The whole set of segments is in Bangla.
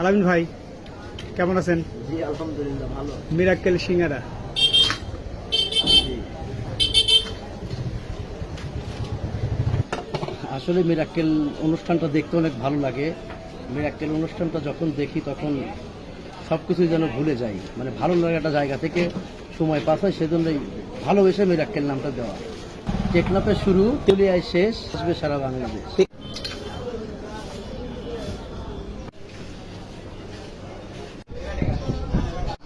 আলামিন ভাই কেমন আছেন? জি আলহামদুলিল্লাহ ভালো। মিরাক্কেল সিঙ্গারা। আসলে মিরাক্কেল অনুষ্ঠানটা দেখতে অনেক ভালো লাগে। মিরাক্কেল অনুষ্ঠানটা যখন দেখি তখন সব কিছুই যেন ভুলে যাই। মানে ভালো লাগে একটা জায়গা থেকে সময় পাস হয় সেজন্যই ভালোবেসে মিরাক্কেল নামটা দেওয়া। টেকনাফের শুরু তেলিয়ায় শেষ আসবে সারা বাংলাদেশ।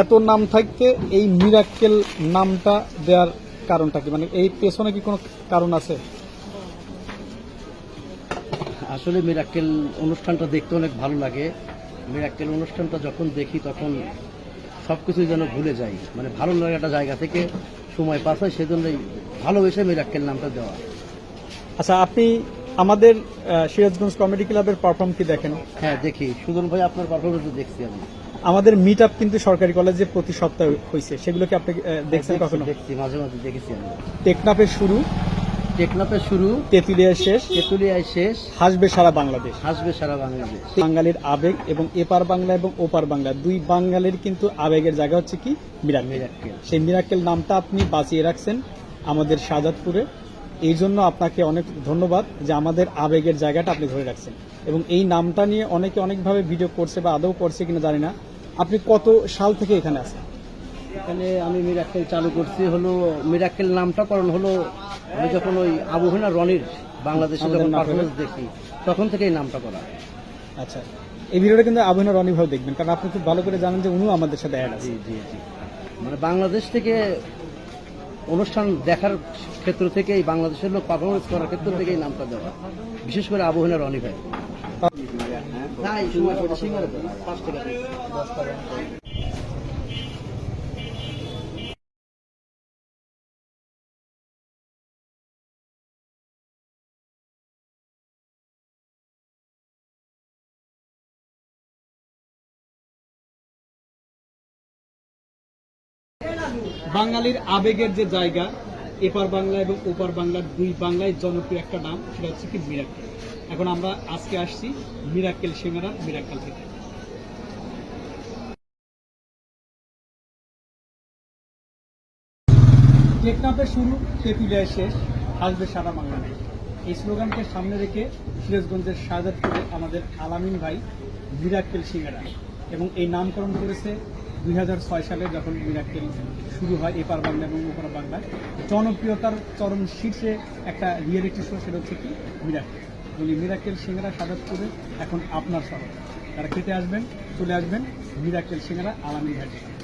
এত নাম থাকতে এই মিরাক্কেল নামটা দেওয়ার কারণটা কি? মানে এই পেছনে কি কোনো কারণ আছে? আসলে মিরাক্কেল অনুষ্ঠানটা দেখতে অনেক ভালো লাগে। মিরাক্কেল অনুষ্ঠানটা যখন দেখি তখন সব কিছুই যেন ভুলে যাই। মানে ভালো লাগাটা জায়গা থেকে সময় পাস হয় সেজন্যই ভালোবেসে মিরাক্কেল নামটা দেওয়া। আচ্ছা আপনি আমাদের সিরাজগঞ্জ কমেডি ক্লাবের পারফর্ম কি দেখেন? হ্যাঁ দেখি। সুজন ভাই আপনার পারফরমেন্স দেখছি আমি। আমাদের মিট আপ কিন্তু সরকারি কলেজে প্রতি সপ্তাহে হয়েছে সেগুলো কি আপনি দেখছেন দেখছি, কখনো? দেখছি মাঝে মাঝে দেখেছি আমি। টেকনাফের শুরু টেকনাফের শুরু তেঁতুলিয়ার শেষ তেতুলিয়ায় শেষ হাসবে সারা বাংলাদেশ। হাসবে সারা বাংলাদেশ। বাঙালির আবেগ এবং এপার বাংলা এবং ওপার বাংলা দুই বাঙালির কিন্তু আবেগের জায়গা হচ্ছে কি? মিরাক্কেল। মিরাক্কেল। সেই মিরাক্কেল নামটা আপনি বাঁচিয়ে রাখছেন আমাদের শাহাদাতপুরে এই জন্য আপনাকে অনেক ধন্যবাদ যে আমাদের আবেগের জায়গাটা আপনি ধরে রাখছেন। এবং এই নামটা নিয়ে অনেকে অনেকভাবে ভিডিও করছে বা আদৌ করছে কিনা জানি না। আপনি কত সাল থেকে এখানে আছেন? এখানে আমি মিরাক্কেল চালু করছি হলো মিরাক্কেল নামটা কারণ হলো আমি যখন ওই আবহাওয়া রনির বাংলাদেশে যখন। পারফরমেন্স দেখি তখন থেকে এই নামটা করা। আচ্ছা এই ভিডিওটা কিন্তু আবহাওয়া রনি ভাই দেখবেন কারণ আপনি খুব ভালো করে জানেন যে উনিও আমাদের সাথে অ্যাড আছে। জি জি মানে বাংলাদেশ থেকে অনুষ্ঠান দেখার ক্ষেত্র থেকে এই বাংলাদেশের লোক পারফরমেন্স করার ক্ষেত্র থেকেই নামটা দেওয়া বিশেষ করে আবহাওয়া রনি ভাই। বাঙালির আবেগের যে জায়গা এপার বাংলা এবং ওপার বাংলার দুই বাংলায় জনপ্রিয় একটা নাম, সেটা হচ্ছে কি মিরাক্কেল এখন আমরা আজকে আসছি মিরাক্কেল সিঙ্গারা মিরাক্কেল থেকে। টেকনাফের শুরু, তেঁতুলিয়ায় শেষ, আসবে সারা বাংলাদেশ। এই স্লোগানকে সামনে রেখে সিরাজগঞ্জের শাহজাদপুরে আমাদের আলামিন ভাই মিরাক্কেল সিঙ্গারা এবং এই নামকরণ করেছে দুই হাজার ছয় সালে যখন মিরাক্কেল শুরু হয় এপার বাংলা এবং ওপার বাংলায় জনপ্রিয়তার চরম শীর্ষে একটা রিয়েলিটি শো সেটা হচ্ছে কি? মিরাক্কেল। বলি মিরাক্কেল সিঙ্গারা করে এখন আপনার শহর। তারা খেতে আসবেন, চলে আসবেন মিরাক্কেল সিংরা আলামী ভাই